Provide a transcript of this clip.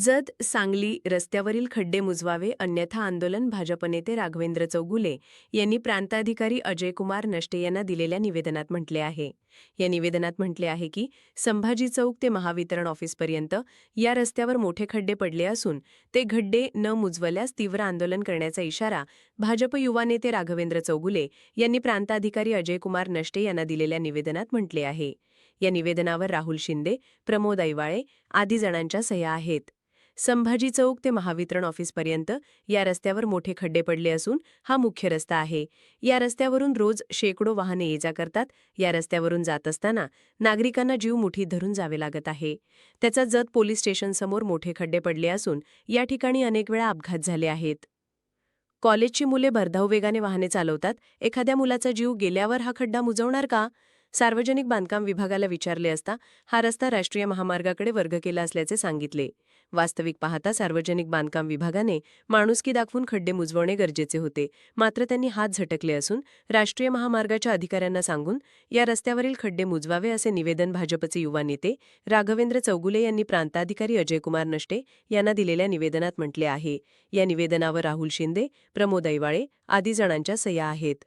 जत सांगली रस्त्यावरील खड्डे मुजवावे अन्यथा आंदोलन भाजप नेते राघवेंद्र चौगुले यांनी प्रांताधिकारी अजयकुमार नष्टे यांना दिलेल्या निवेदनात म्हटले आहे. या निवेदनात म्हटले आहे की संभाजी चौक ते महावितरण ऑफिसपर्यंत या रस्त्यावर मोठे खड्डे पडले असून ते खड्डे न मुजवल्यास तीव्र आंदोलन करण्याचा इशारा भाजप युवा नेते राघवेंद्र चौगुले यांनी प्रांताधिकारी अजयकुमार नष्टे यांना दिलेल्या निवेदनात म्हटले आहे. या निवेदनावर राहुल शिंदे प्रमोद ऐवाळे आदी जणांच्या सह्या आहेत. संभाजी चौक ते महावितरण ऑफिसपर्यंत या रस्त्यावर मोठे खड्डे पडले असून हा मुख्य रस्ता आहे. या रस्त्यावरून रोज शेकडो वाहने ये जा करतात. या रस्त्यावरून जात असताना नागरिकांना जीव मुठीत धरून जावे लागत आहे. त्याचा जत पोलीस स्टेशनसमोर मोठे खड्डे पडले असून या ठिकाणी अनेक वेळा अपघात झाले आहेत. कॉलेजची मुले भरधाव वेगाने वाहने चालवतात. एखाद्या मुलाचा जीव गेल्यावर हा खड्डा मुजवणार का? सार्वजनिक बांधकाम विभागाला विचारले असता हा रस्ता राष्ट्रीय महामार्गाकडे वर्ग केला असल्याचे सांगितले. वास्तविक पाहता सार्वजनिक बांधकाम विभागाने माणुसकी दाखवून खड्डे मुजवणे गरजेचे होते. मात्र त्यांनी हात झटकले असून राष्ट्रीय महामार्गाच्या अधिकाऱ्यांना सांगून या रस्त्यावरील खड्डे मुजवावे असे निवेदन भाजपचे युवा नेते राघवेंद्र चौगुले यांनी प्रांताधिकारी अजयकुमार नष्टे यांना दिलेल्या निवेदनात म्हटले आहे. या निवेदनावर राहुल शिंदे प्रमोद ऐवाळे आदी जणांच्या सह्या आहेत.